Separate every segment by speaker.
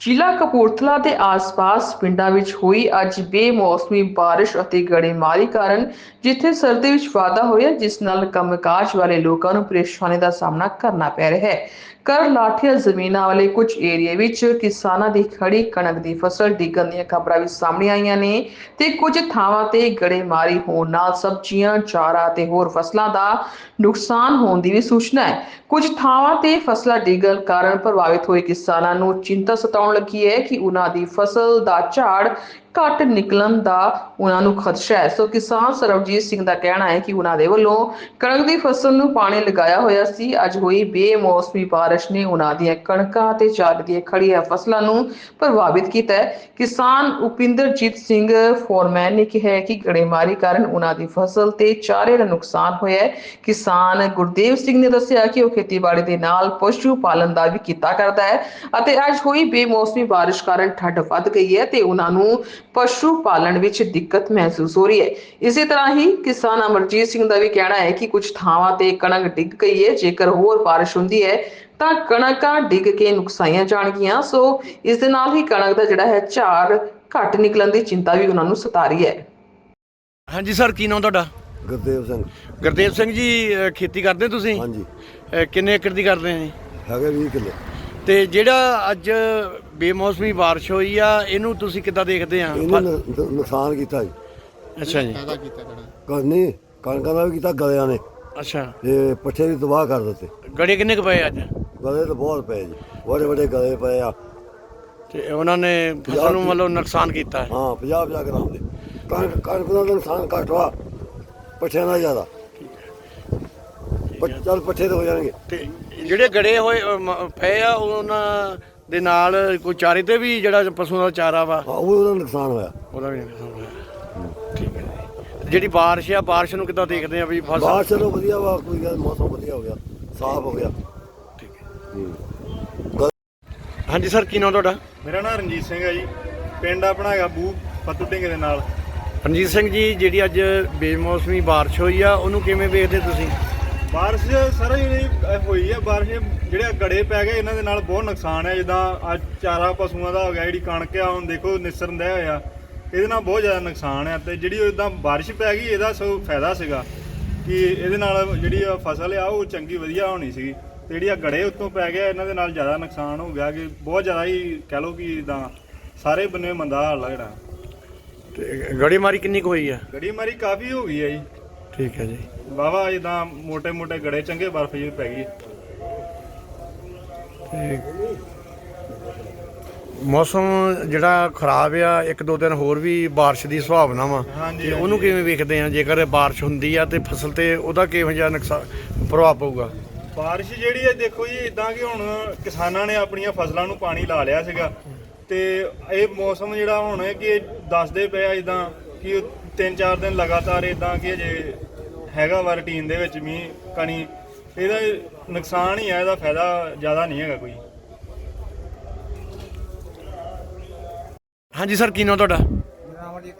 Speaker 1: ਜ਼ਿਲ੍ਹਾ ਕਪੂਰਥਲਾ ਦੇ ਆਸ-ਪਾਸ ਪਿੰਡਾਂ ਵਿੱਚ ਹੋਈ ਅੱਜ ਬੇਮੌਸਮੀ ਬਾਰਿਸ਼ ਅਤੇ ਗੜੇਮਾਰੀ ਕਾਰਨ ਜਿੱਥੇ ਸਰਦੀ ਵਿੱਚ ਵਾਧਾ ਹੋਇਆ, ਜਿਸ ਨਾਲ ਕੰਮਕਾਜ ਵਾਲੇ ਲੋਕਾਂ ਨੂੰ ਪਰੇਸ਼ਾਨੀ ਦਾ ਸਾਹਮਣਾ ਕਰਨਾ ਪੈ ਰਿਹਾ ਹੈ। ਕਰ ਲਾਠੀਆਂ ਜ਼ਮੀਨਾਂ ਵਾਲੇ ਕੁਝ ਏਰੀਏ ਵਿੱਚ ਕਿਸਾਨਾਂ ਦੀ ਖੜੀ ਕਣਕ ਦੀ ਫਸਲ ਡਿੱਗਣ ਦੀਆਂ ਖਬਰਾਂ ਵੀ ਸਾਹਮਣੇ ਆਈਆਂ ਨੇ ਤੇ ਕੁਝ ਥਾਵਾਂ ਤੇ ਗੜੇਮਾਰੀ ਹੋਣ ਨਾਲ ਸਬਜ਼ੀਆਂ, ਚਾਰਾ ਤੇ ਹੋਰ ਫਸਲਾਂ ਦਾ ਨੁਕਸਾਨ ਹੋਣ ਦੀ ਵੀ ਸੂਚਨਾ ਹੈ। ਕੁਝ ਥਾਵਾਂ ਤੇ ਫਸਲਾਂ ਡਿੱਗਣ ਕਾਰਨ ਪ੍ਰਭਾਵਿਤ ਹੋਏ ਕਿਸਾਨਾਂ ਨੂੰ ਚਿੰਤਾ ਸਤਾਉਣ ਲੱਗੀ ਹੈ ਕਿ ਉਹਨਾਂ ਦੀ ਫਸਲ ਦਾ ਝਾੜ ਘੱਟ ਨਿਕਲਣ ਦਾ ਉਹਨਾਂ ਨੂੰ ਖਦਸ਼ਾ ਹੈ। ਸੋ ਕਿਸਾਨ ਸਰਵਜੀਤ ਸਿੰਘ ਦਾ ਕਹਿਣਾ ਹੈ ਕਿ ਉਹਨਾਂ ਦੇ ਵੱਲੋਂ ਕਣਕ ਦੀ ਫਸਲ ਨੂੰ ਪਾਣੀ ਲਗਾਇਆ ਹੋਇਆ ਸੀ। ਅੱਜ ਹੋਈ ਬੇਮੌਸਮੀ ਬਾਰਿਸ਼ ਨੇ ਉਹਨਾਂ ਦੀਆਂ ਕਣਕਾਂ ਤੇ ਝਾੜ ਖੜੀਆਂ ਫਸਲਾਂ ਨੂੰ ਪ੍ਰਭਾਵਿਤ ਕੀਤਾ ਹੈ। ਕਿਸਾਨ ਉਪਿੰਦਰਜੀਤ ਸਿੰਘ ਫੋਰਮੈਨ ਨੇ ਕਿਹਾ ਕਿ ਗੜੇਮਾਰੀ ਕਾਰਨ ਉਹਨਾਂ ਦੀ ਫਸਲ ਤੇ ਚਾਰੇ ਦਾ ਨੁਕਸਾਨ ਹੋਇਆ ਹੈ। ਕਿਸਾਨ ਗੁਰਦੇਵ ਸਿੰਘ ਨੇ ਦੱਸਿਆ ਕਿ ਉਹ ਖੇਤੀਬਾੜੀ ਦੇ ਨਾਲ ਪਸ਼ੂ ਪਾਲਣ ਦਾ ਵੀ ਕੀਤਾ ਕਰਦਾ ਹੈ ਅਤੇ ਅੱਜ ਹੋਈ ਬੇਮੌਸਮੀ ਬਾਰਿਸ਼ ਕਾਰਨ ਠੰਡ ਵੱਧ ਗਈ ਹੈ ਤੇ ਉਹਨਾਂ ਨੂੰ ਪਸ਼ੂ ਪਾਲਣ ਵਿੱਚ ਦਿੱਕਤ ਮਹਿਸੂਸ ਹੋ ਰਹੀ ਹੈ। ਇਸੇ ਤਰ੍ਹਾਂ ਹੀ ਕਿਸਾਨ ਅਮਰਜੀਤ ਸਿੰਘ ਦਾ ਵੀ ਕਹਿਣਾ ਹੈ ਕਿ ਕੁਝ ਥਾਵਾਂ ਤੇ ਕਣਕ ਡਿੱਗ ਗਈ ਹੈ। ਜੇਕਰ ਹੋਰ ਬਾਰਿਸ਼ ਹੁੰਦੀ ਹੈ ਤਾਂ ਕਣਕਾਂ ਡਿੱਗ ਕੇ ਨੁਕਸਾਈਆਂ ਜਾਣਗੀਆਂ। ਸੋ ਇਸ ਦੇ ਨਾਲ ਹੀ ਕਣਕ ਦਾ ਜਿਹੜਾ ਹੈ ਝਾੜ ਘੱਟ ਨਿਕਲਣ ਦੀ ਚਿੰਤਾ ਵੀ ਉਹਨਾਂ ਨੂੰ ਸਤਾ ਰਹੀ ਹੈ।
Speaker 2: ਹਾਂਜੀ ਸਰ ਕੀ ਨਾਮ ਤੁਹਾਡਾ?
Speaker 3: ਗੁਰਦੇਵ ਸਿੰਘ।
Speaker 2: ਗੁਰਦੇਵ ਸਿੰਘ ਜੀ ਖੇਤੀ ਕਰਦੇ ਤੁਸੀਂ?
Speaker 3: ਹਾਂਜੀ।
Speaker 2: ਅਹ ਕਿੰਨੇ ਏਕੜ ਦੀ ਕਰਦੇ ਆ ਜੀ?
Speaker 3: ਹੈਗੇ 20 ਕਿੱਲੇ।
Speaker 2: ਤੇ ਜਿਹੜਾ ਅੱਜ ਬੇਮੌਸਮੀ ਬਾਰਿਸ਼ ਹੋਈ ਆ ਇਹਨੂੰ ਤੁਸੀਂ ਕਿੱਦਾਂ ਦੇਖਦੇ ਆ?
Speaker 3: ਇਹਨੇ ਨੁ- ਨੁਕਸਾਨ ਕੀਤਾ ਜੀ।
Speaker 2: ਅੱਛਾ ਜੀ।
Speaker 3: ਕਰਨੀ ਕਣਕਾਂ। ਦਾ ਵੀ ਕੀਤਾ ਗਲਿਆਂ ਨੇ।
Speaker 2: ਅੱਛਾ।
Speaker 3: ਤੇ ਪੱਠੇ ਵੀ ਤਬਾਹ ਕਰ ਦਿੱਤੇ।
Speaker 2: ਗੜੇ ਕਿੰਨੇ ਕੁ ਪਏ ਅੱਜ?
Speaker 3: ਗਲੇ ਤਾਂ ਬਹੁਤ ਪਏ ਜੀ। ਵੱਡੇ ਵੱਡੇ ਗਲੇ ਪਏ ਆ।
Speaker 2: ਤੇ ਉਹਨਾਂ ਨੇ ਫਸਲ ਨੂੰ ਮਤਲਬ ਨੁਕਸਾਨ ਕੀਤਾ ਹੈ।
Speaker 3: ਹਾਂ 50 50 ਗ੍ਰਾਮ ਦੇ। ਕਣਕ ਕਣਕ ਦਾ ਤਾਂ ਨੁਕਸਾਨ ਘੱਟ ਵਾ ਪੱਠਿਆਂ ਦਾ ਜ਼ਿਆਦਾ। ਚੱਲ ਪੱਠੇ ਤੇ ਹੋ ਜਾਣਗੇ।
Speaker 2: ਤੇ ਜਿਹੜੇ ਗੜੇ ਹੋਏ ਮ- ਪਏ ਆ ਉਹਨਾਂ ਦੇ ਨਾਲ ਕੋਈ ਚਾਰੇ ਤੇ ਵੀ ਜਿਹੜਾ ਪਸ਼ੂਆਂ ਦਾ ਚਾਰਾ ਵਾ?
Speaker 3: ਹਾਂ ਉਹ ਉਹਦਾ ਨੁਕਸਾਨ ਹੋਇਆ।
Speaker 2: ਉਹਦਾ ਵੀ ਨੁਕਸਾਨ ਹੋਇਆ। ਠੀਕ ਹੈ ਜੀ। ਜਿਹੜੀ ਬਾਰਿਸ਼ ਆ ਬਾਰਿਸ਼ ਨੂੰ ਕਿੱਦਾਂ ਦੇਖਦੇ ਆ ਵੀ ਫਸਲ?
Speaker 3: ਬਾਹਰ ਚਲੋ ਵਧੀਆ ਵਾ ਕੋਈ ਗੱਲ ਮੌਸਮ ਵਧੀਆ ਹੋ ਗਿਆ ਸਾਫ਼ ਹੋ ਗਿਆ।
Speaker 2: ਠੀਕ ਹੈ। ਹਾਂਜੀ ਸਰ ਕੀ ਨਾਮ ਤੁਹਾਡਾ?
Speaker 4: ਮੇਰਾ ਨਾਮ ਰਣਜੀਤ ਸਿੰਘ ਹੈ ਜੀ। ਪਿੰਡ ਆਪਣਾ ਹੈਗਾ ਬੂ ਪੱਤੂ ਢਿੰਗੇ ਦੇ ਨਾਲ।
Speaker 2: ਰਣਜੀਤ ਸਿੰਘ ਜੀ ਜਿਹੜੀ ਅੱਜ ਬੇਮੌਸਮੀ ਬਾਰਿਸ਼ ਹੋਈ ਆ ਉਹਨੂੰ ਕਿਵੇਂ ਵੇਖਦੇ ਤੁਸੀਂ?
Speaker 4: ਬਾਰਿਸ਼ ਸਰ ਜਿਹੜੀ ਹੋਈ ਹੈ ਬਾਰਿਸ਼ ਜਿਹੜੇ ਗੜੇ ਪੈ ਗਏ ਇਹਨਾਂ ਦੇ ਨਾਲ ਬਹੁਤ ਨੁਕਸਾਨ ਹੈ ਜਿੱਦਾਂ ਅੱਜ ਚਾਰਾ ਪਸ਼ੂਆਂ ਦਾ ਹੋ ਗਿਆ ਜਿਹੜੀ ਕਣਕ ਆ ਹੁਣ ਦੇਖੋ ਨਿਸਰਨ ਦਾ ਹੋਇਆ ਇਹਦੇ ਨਾਲ ਬਹੁਤ ਜ਼ਿਆਦਾ ਨੁਕਸਾਨ ਹੈ ਤੇ ਜਿਹੜੀ ਇਦਾਂ ਬਾਰਿਸ਼ ਪੈ ਗਈ ਇਹਦਾ ਸੋ ਫਾਇਦਾ ਸੀਗਾ ਕਿ ਇਹਦੇ ਨਾਲ ਜਿਹੜੀ ਆ ਫਸਲ ਆ ਉਹ ਚੰਗੀ ਵਧੀਆ ਹੋਣੀ ਸੀਗੀ। ਤੇ ਜਿਹੜੀ ਆ ਗੜੇ ਉੱਤੋਂ ਪੈ ਗਿਆ ਇਹਨਾਂ ਦੇ ਨਾਲ ਜ਼ਿਆਦਾ ਨੁਕਸਾਨ ਹੋ ਗਿਆ ਕਿ ਬਹੁਤ ਜ਼ਿਆਦਾ ਹੀ ਕਹਿ ਲਓ ਕਿ ਇਦਾਂ ਸਾਰੇ ਬੰਨੇ ਮੰਦਾ ਹਾਲ ਆ ਜਿਹੜਾ।
Speaker 2: ਤੇ ਗੜੇਮਾਰੀ ਕਿੰਨੀ ਕੁ ਹੋਈ ਆ?
Speaker 4: ਗੜੀ ਮਾਰੀ ਕਾਫੀ ਹੋ ਗਈ ਹੈ ਜੀ।
Speaker 2: ਠੀਕ ਹੈ ਜੀ।
Speaker 4: ਵਾਵਾ ਇਦਾਂ ਮੋਟੇ ਮੋਟੇ ਗੜੇ ਚੰਗੇ ਬਰਫ ਜੀ ਪੈ ਗਈ।
Speaker 2: ਮੌਸਮ ਜਿਹੜਾ ਖਰਾਬ ਆ ਇੱਕ ਦੋ ਦਿਨ ਹੋਰ ਵੀ بارش ਦੀ ਸੰਭਾਵਨਾ ਵਾ।
Speaker 4: ਹਾਂਜੀ,
Speaker 2: ਉਹਨੂੰ ਕਿਵੇਂ ਵੇਖਦੇ ਆ? ਜੇਕਰ بارش ਹੁੰਦੀ ਆ ਤੇ ਫਸਲ ਤੇ ਉਹਦਾ ਕਿਹੋ ਜਿਹਾ ਨੁਕਸਾਨ ਪ੍ਰਭਾਵ ਪਊਗਾ?
Speaker 4: ਬਾਰਿਸ਼ ਜਿਹੜੀ ਹੈ ਦੇਖੋ ਜੀ ਇਦਾਂ ਕਿ ਹੁਣ ਕਿਸਾਨਾਂ ਨੇ ਆਪਣੀਆਂ ਫਸਲਾਂ ਨੂੰ ਪਾਣੀ ਲਾ ਲਿਆ ਸੀਗਾ। ਤੇ ਇਹ ਮੌਸਮ ਜਿਹੜਾ ਹੁਣ ਹੈ ਕਿ ਦੱਸਦੇ ਪਏ ਆ ਇਦਾਂ ਕਿ ਤਿੰਨ ਚਾਰ ਦਿਨ ਲਗਾਤਾਰ ਇਦਾਂ ਕਿ ਅਜੇ ਹੈਗਾ ਵਾ ਰੁਟੀਨ ਦੇ ਵਿੱਚ ਮੀਂਹ ਕਣੀ ਇਹਦਾ ਨੁਕਸਾਨ ਹੀ ਹੈ ਇਹਦਾ ਫਾਇਦਾ ਜ਼ਿਆਦਾ ਨਹੀਂ ਹੈਗਾ ਕੋਈ।
Speaker 2: ਹਾਂਜੀ ਸਰ ਕੀ ਨਾਮ ਤੁਹਾਡਾ?
Speaker 5: ਮੇਰਾ ਅਮਰਜੀਤ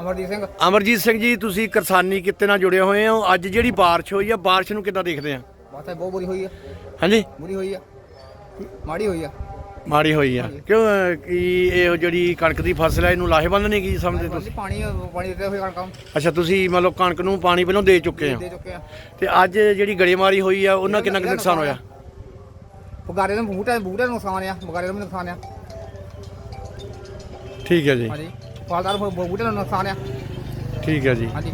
Speaker 5: ਅਮਰਜੀਤ ਸਿੰਘ।
Speaker 2: ਅਮਰਜੀਤ ਸਿੰਘ ਜੀ ਤੁਸੀਂ ਕਿਸਾਨੀ ਕਿੱਤੇ ਨਾਲ ਜੁੜੇ ਹੋਏ ਹੋ। ਅੱਜ ਜਿਹੜੀ ਬਾਰਿਸ਼ ਹੋਈ ਆ ਬਾਰਿਸ਼ ਨੂੰ ਕਿੱਦਾਂ ਦੇਖਦੇ ਆ?
Speaker 5: ਬਾਤ ਹੈ ਬਹੁਤ ਬੁਰੀ ਹੋਈ ਆ।
Speaker 2: ਹਾਂਜੀ।
Speaker 5: ਬੁਰੀ ਹੋਈ ਆ। ਮਾੜੀ ਹੋਈ ਆ।
Speaker 2: ਮਾੜੀ ਹੋਈ ਆ। ਕਿਉਂ ਅਹ, ਕੀ ਇਹ ਜਿਹੜੀ ਕਣਕ ਦੀ ਫਸਲ ਹੈ ਇਹਨੂੰ ਲਾਹੇਵੰਦ ਨਹੀਂ ਕੀ ਸਮਝਦੇ ਤੁਸੀਂ?
Speaker 5: ਪਾਣੀ ਪਾਣੀ ਦਿੱਤੇ ਹੋਏ ਕੰਮ
Speaker 2: ਅੱਛਾ ਤੁਸੀਂ ਮਤਲਬ ਕਣਕ ਨੂੰ ਪਾਣੀ ਪਹਿਲਾਂ ਦੇ ਚੁੱਕੇ ਆ
Speaker 5: ਦੇ ਚੁੱਕੇ ਆ।
Speaker 2: ਤੇ ਅੱਜ ਜਿਹੜੀ ਗੜੇਮਾਰੀ ਹੋਈ ਆ ਉਹਨਾਂ ਕਿੰਨਾ ਕੁ ਨੁਕਸਾਨ ਹੋਇਆ?
Speaker 5: ਬਗਾਰੇ ਦੇ ਬੂਟੇ ਬੂਟੇ ਨੂੰ ਨੁਕਸਾਨ ਆ ਬਗਾਰੇ ਵੀ ਨੁਕਸਾਨ ਆ।
Speaker 2: ਠੀਕ ਹੈ ਜੀ।
Speaker 5: ਹਾਂਜੀ। ਫਲਦਾਰ ਬੂਟੇ ਨੂੰ ਨੁਕਸਾਨ ਆ।
Speaker 2: ਠੀਕ ਹੈ ਜੀ।
Speaker 5: ਹਾਂਜੀ।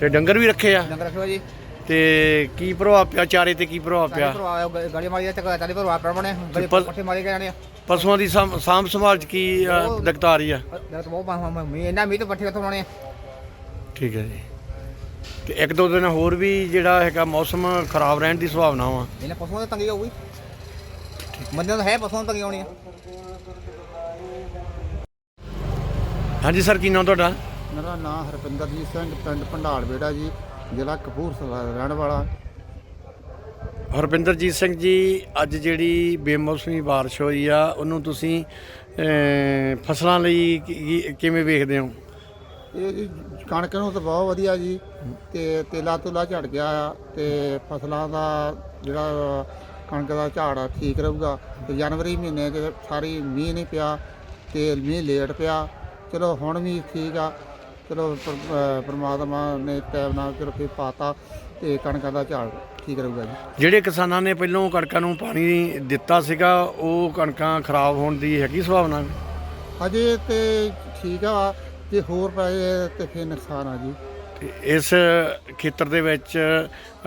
Speaker 2: ਤੇ ਡੰਗਰ ਵੀ ਰੱਖੇ ਆ?
Speaker 5: ਡੰਗਰ ਰੱਖਿਓ ਜੀ।
Speaker 2: ਤੇ ਕੀ ਪ੍ਰਭਾਵ ਪਿਆ? ਚਾਰੇ ਤੇ ਕੀ ਪ੍ਰਭਾਵ ਪਿਆ?
Speaker 5: ਭਰਵਾ ਗਾੜੀ ਮਾਰੀ ਆ ਚੱਕਾ ਚਾਲੀ ਭਰਵਾ ਪੜ ਬਣੇ ਗਾੜੀ
Speaker 2: ਪਲ-
Speaker 5: ਪੱਠੇ ਮਾਰੇ ਗਏ ਜਾਣੇ ਆ।
Speaker 2: ਪਸ਼ੂਆਂ ਦੀ ਸਾਂਭ ਸਾਂਭ ਸੰਭਾਲ ਚ ਕੀ ਅ, ਦਿੱਕਤ ਆ ਰਹੀ ਆ?
Speaker 5: ਦਰਤ ਬਹੁਤ ਪਾ ਮੀ ਇਹਨਾਂ ਮੀਂਹ ਤੇ ਪੱਠੇ ਕਿੱਥੋਂ ਲਾਉਣੇ ਆ?
Speaker 2: ਠੀਕ ਹੈ ਜੀ। ਤੇ ਇੱਕ ਦੋ ਦਿਨ ਹੋਰ ਵੀ ਜਿਹੜਾ ਹੈਗਾ ਮੌਸਮ ਖਰਾਬ ਰਹਿਣ ਦੀ ਸੰਭਾਵਨਾ ਵਾ।
Speaker 5: ਇਹਨਾਂ ਪਸ਼ੂਆਂ ਦੀ ਤੰਗੀ ਹੋਊਗੀ। ਬੰਦਿਆਂ ਹੈ ਪਸ਼ੂਆਂ ਦੀ ਤੰਗੀ ਆਉਣੀ ਆ।
Speaker 2: ਹਾਂਜੀ ਸਰ ਕੀ ਨਾਮ ਤੁਹਾਡਾ?
Speaker 6: ਮੇਰਾ ਨਾਮ ਹਰਪਿੰਦਰਜੀਤ ਸਿੰਘ ਪਿੰਡ ਭੰਡਾਲ ਬੇੜਾ ਜੀ। ਜ਼ਿਲ੍ਹਾ ਕਪੂਰਥਲਾ ਦਾ ਰਹਿਣ ਵਾਲਾ।
Speaker 2: ਹਰਪਿੰਦਰਜੀਤ ਸਿੰਘ ਜੀ ਅੱਜ ਜਿਹੜੀ ਬੇਮੌਸਮੀ ਬਾਰਿਸ਼ ਹੋਈ ਆ ਉਹਨੂੰ ਤੁਸੀਂ ਫਸਲਾਂ ਲਈ ਕਿਵੇਂ ਵੇਖਦੇ ਹੋ?
Speaker 6: ਇਹ ਜੀ ਕਣਕ ਨੂੰ ਤਾਂ ਬਹੁਤ ਵਧੀਆ ਜੀ ਤੇ ਤੇਲਾ ਤੁਲਾ ਝੜ ਗਿਆ ਆ ਤੇ ਫਸਲਾਂ ਦਾ ਜਿਹੜਾ ਕਣਕ ਦਾ ਝਾੜ ਠੀਕ ਰਹੂਗਾ। ਤੇ ਜਨਵਰੀ ਮਹੀਨੇ 'ਚ ਸਾਰੀ ਮੀਂਹ ਨਹੀਂ ਪਿਆ ਤੇ ਮੀਂਹ ਲੇਟ ਪਿਆ। ਚਲੋ ਹੁਣ ਵੀ ਠੀਕ ਆ ਚਲੋ ਪ੍ਰਮਾਤਮਾ ਨੇ ਟਾਈਮ ਨਾਲ ਚਲੋ ਫਿਰ ਪਾਤਾ ਤੇ ਕਣਕਾਂ ਦਾ ਝਾੜ ਠੀਕ ਰਹੂਗਾ ਜੀ।
Speaker 2: ਜਿਹੜੇ ਕਿਸਾਨਾਂ ਨੇ ਪਹਿਲੋਂ ਕਣਕਾਂ ਨੂੰ ਪਾਣੀ ਦਿੱਤਾ ਸੀਗਾ ਉਹ ਕਣਕਾਂ ਖਰਾਬ ਹੋਣ ਦੀ ਹੈਗੀ ਸੰਭਾਵਨਾ?
Speaker 6: ਅਜੇ ਤੇ ਠੀਕ ਆ ਤੇ ਹੋਰ ਪਏ ਤੇ ਫਿਰ ਨੁਕਸਾਨ ਆ ਜੀ।
Speaker 2: ਇਸ ਖੇਤਰ ਦੇ ਵਿੱਚ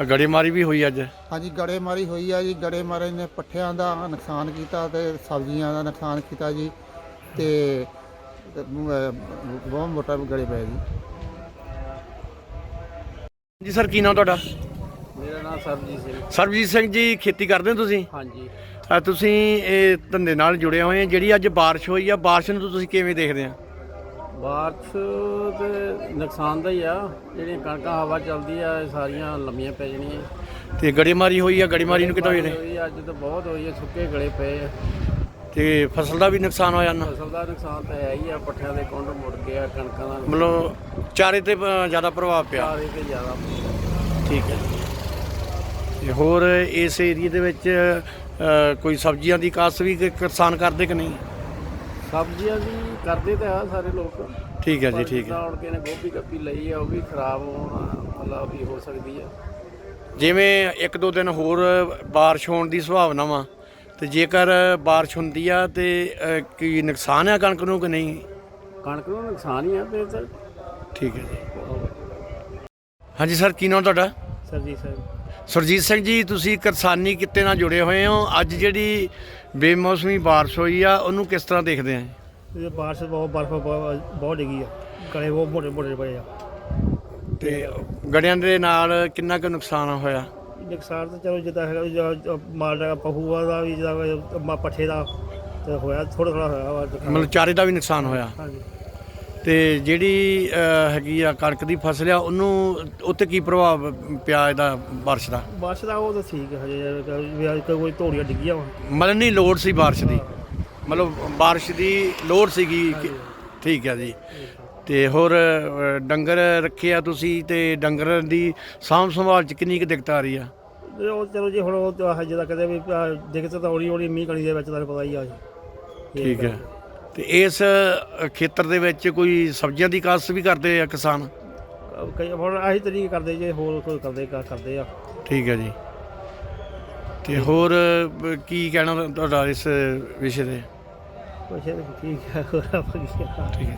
Speaker 2: ਗੜੇਮਾਰੀ ਵੀ ਹੋਈ ਅੱਜ?
Speaker 6: ਹਾਂਜੀ ਗੜੇਮਾਰੀ ਹੋਈ ਆ ਜੀ। ਗੜੇਮਾਰੀ ਨੇ ਪੱਠਿਆਂ ਦਾ ਨੁਕਸਾਨ ਕੀਤਾ ਤੇ ਸਬਜ਼ੀਆਂ ਦਾ ਨੁਕਸਾਨ ਕੀਤਾ ਜੀ। ਤੇ ਬਹੁਤ ਮੋਟਾ ਗੜੇ ਪਿਆ ਜੀ
Speaker 2: ਜੀ ਸਰ ਕੀ ਨਾਮ ਤੁਹਾਡਾ?
Speaker 7: ਮੇਰਾ ਨਾਮ ਸਰਬਜੀਤ ਸਿੰਘ।
Speaker 2: ਸਰਬਜੀਤ ਸਿੰਘ ਜੀ ਖੇਤੀ ਕਰਦੇ ਹੋ ਤੁਸੀਂ?
Speaker 7: ਹਾਂਜੀ।
Speaker 2: ਅ, ਤੁਸੀਂ ਇਹ ਧੰਦੇ ਨਾਲ ਜੁੜੇ ਹੋਏ ਆ ਜਿਹੜੀ ਅੱਜ ਬਾਰਿਸ਼ ਹੋਈ ਆ ਬਾਰਿਸ਼ ਨੂੰ ਤੁਸੀਂ ਕਿਵੇਂ ਦੇਖਦੇ ਆ?
Speaker 7: ਬਾਰਿਸ਼ ਤੇ ਨੁਕਸਾਨ ਦਾ ਹੀ ਆ। ਜਿਹੜੀਆਂ ਕਣਕਾਂ ਹਵਾ ਚੱਲਦੀ ਆ ਇਹ ਸਾਰੀਆਂ ਲੰਮੀਆਂ ਪੈ ਜਾਣੀਆਂ।
Speaker 2: ਤੇ ਗੜੇਮਾਰੀ ਹੋਈ ਆ ਗੜੇਮਾਰੀ ਨੂੰ ਕਿੱਦਾਂ ਹੋਈ ਨੇ
Speaker 7: ਹੋਈ ਅੱਜ ਤਾਂ ਬਹੁਤ ਹੋਈ ਆ ਸੁੱਕੇ ਗਲੇ ਪਏ ਆ।
Speaker 2: ਤੇ ਫਸਲ ਦਾ ਵੀ ਨੁਕਸਾਨ ਹੋਇਆ ਨਾ?
Speaker 7: ਫਸਲ ਦਾ ਨੁਕਸਾਨ ਤਾਂ ਹੈ ਹੀ ਆ ਪੱਠਿਆਂ ਦੇ ਕੁੰਡ ਮੁੜ ਗਿਆ ਕਣਕਾਂ ਦਾ
Speaker 2: ਮਤਲਬ ਚਾਰੇ ਤੇ ਅ, ਜ਼ਿਆਦਾ ਪ੍ਰਭਾਵ ਪਿਆ।
Speaker 7: ਸਾਰੇ ਤੇ ਜ਼ਿਆਦਾ
Speaker 2: ਠੀਕ ਹੈ। ਤੇ ਹੋਰ ਇਸ ਏਰੀਏ ਦੇ ਵਿੱਚ ਅ, ਕੋਈ ਸਬਜ਼ੀਆਂ ਦੀ ਕਾਸ਼ਤ ਵੀ ਕਿ- ਕਿਸਾਨ ਕਰਦੇ ਕਿ ਨਹੀਂ?
Speaker 7: ਸਬਜ਼ੀਆਂ ਦੀ ਕਰਦੇ ਤਾਂ ਆ ਸਾਰੇ ਲੋਕ।
Speaker 2: ਠੀਕ ਹੈ ਜੀ ਠੀਕ ਹੈ।
Speaker 7: ਜਿੱਦਾਂ ਹੁਣ ਕਿਸੇ ਨੇ ਗੋਭੀ ਗੱਪੀ ਲਈ ਆ ਉਹ ਵੀ ਖਰਾਬ ਹੋਣਾ ਮਤਲਬ ਵੀ ਹੋ ਸਕਦੀ ਆ।
Speaker 2: ਜਿਵੇਂ ਇੱਕ ਦੋ ਦਿਨ ਹੋਰ ਬਾਰਿਸ਼ ਹੋਣ ਦੀ ਸੰਭਾਵਨਾ ਵਾ ਤੇ ਜੇਕਰ ਬਾਰਿਸ਼ ਹੁੰਦੀ ਆ ਤੇ ਅ, ਕੀ ਨੁਕਸਾਨ ਆ ਕਣਕ ਨੂੰ ਕਿ ਨਹੀਂ?
Speaker 7: ਕਣਕ ਨੂੰ ਨੁਕਸਾਨ ਹੀ ਆ ਫਿਰ ਤਾਂ
Speaker 2: ਠੀਕ ਹੈ ਜੀ। ਹਾਂਜੀ ਸਰ ਕੀ ਨਾਮ ਤੁਹਾਡਾ?
Speaker 7: ਸਰਜੀਤ ਸਿੰਘ
Speaker 2: ਸੁਰਜੀਤ ਸਿੰਘ ਜੀ ਤੁਸੀਂ ਕਿਸਾਨੀ ਕਿੱਤੇ ਨਾਲ ਜੁੜੇ ਹੋਏ ਹੋ। ਅੱਜ ਜਿਹੜੀ ਬੇਮੌਸਮੀ ਬਾਰਿਸ਼ ਹੋਈ ਆ ਉਹਨੂੰ ਕਿਸ ਤਰ੍ਹਾਂ ਦੇਖਦੇ ਆ?
Speaker 8: ਇਹ ਬਾਰਿਸ਼ ਬਹੁਤ ਬਰਫ਼ ਬਹੁਤ ਬਹੁਤ ਡਿੱਗੀ ਆ। ਗਲੇ ਬਹੁਤ ਮੋਟੇ ਮੋਟੇ ਪਏ ਆ।
Speaker 2: ਤੇ ਗੜਿਆਂ ਦੇ ਨਾਲ ਕਿੰਨਾ ਕੁ ਨੁਕਸਾਨ ਹੋਇਆ?
Speaker 8: ਨੁਕਸਾਨ ਤਾਂ ਚਲੋ ਜਿੱਦਾਂ ਹੈਗਾ ਵੀ ਜਾਂ- ਮਾਲ ਦਾ ਪਹੂਆ ਦਾ ਵੀ ਜਿੱਦਾਂ ਮਾ ਪੱਠੇ ਦਾ ਤੇ ਹੋਇਆ ਥੋੜਾ ਥੋੜਾ ਹੋਇਆ ਵਾ।
Speaker 2: ਮਤਲਬ ਚਾਰੇ ਦਾ ਵੀ ਨੁਕਸਾਨ ਹੋਇਆ।
Speaker 8: ਹਾਂਜੀ।
Speaker 2: ਤੇ ਜਿਹੜੀ ਅਹ, ਹੈਗੀ ਆ ਕਣਕ ਦੀ ਫਸਲ ਆ ਉਹਨੂੰ ਉੱਤੇ ਕੀ ਪ੍ਰਭਾਵ ਪਿਆ ਇਹਦਾ ਬਾਰਿਸ਼ ਦਾ?
Speaker 8: ਬਾਰਿਸ਼ ਦਾ ਉਹ ਤਾਂ ਠੀਕ ਹੈ ਹਜੇ ਵੀ ਅੱਜ ਕੋਈ ਧੋੜੀਆਂ ਡਿੱਗੀਆਂ ਵਾ।
Speaker 2: ਮਤਲਬ ਨਹੀਂ ਲੋੜ ਸੀ ਬਾਰਿਸ਼ ਦੀ। ਮਤਲਬ ਬਾਰਿਸ਼ ਦੀ ਲੋੜ ਸੀਗੀ ਕਿ- ਠੀਕ ਹੈ ਜੀ। ਤੇ ਹੋਰ ਡੰਗਰ ਰੱਖੇ ਆ ਤੁਸੀਂ ਤੇ ਡੰਗਰ ਦੀ ਸਾਂਭ ਸੰਭਾਲ ਚ ਕਿੰਨੀ ਕੁ ਦਿੱਕਤ ਆ ਰਹੀ ਆ?
Speaker 8: ਤੇ ਉਹ ਚਲੋ ਜੀ ਹੁਣ ਉਹ ਤਾਂ ਜਿੱਦਾਂ ਕਹਿੰਦੇ ਵੀ ਆਹ ਦਿੱਕਤ ਤਾਂ ਹੌਲੀ ਹੌਲੀ ਮੀਂਹ ਕਣੀ ਦੇ ਵਿੱਚ ਤੁਹਾਨੂੰ ਪਤਾ ਹੀ ਆ ਜੀ।
Speaker 2: ਠੀਕ ਹੈ। ਤੇ ਇਸ ਖੇਤਰ ਦੇ ਵਿੱਚ ਕੋਈ ਸਬਜ਼ੀਆਂ ਦੀ ਕਾਸ਼ਤ ਵੀ ਕਰਦੇ ਆ ਕਿਸਾਨ?
Speaker 8: ਕਈ ਹੁਣ ਆਹੀ ਤਰੀਕੇ ਕਰਦੇ ਜੇ ਹੋਰ ਕੋਈ ਕਰਦੇ ਕਰਦੇ ਆ।
Speaker 2: ਠੀਕ ਹੈ ਜੀ। ਤੇ ਹੋਰ ਕੀ ਕਹਿਣਾ ਤੁਹਾਡਾ ਇਸ ਵਿਸ਼ੇ ਤੇ?
Speaker 8: ਕੁਛ ਠੀਕ ਹੈ ਹੋਰ ਆਪਾਂ ਕੀ ਕਹਿਣਾ।
Speaker 2: ਠੀਕ ਹੈ।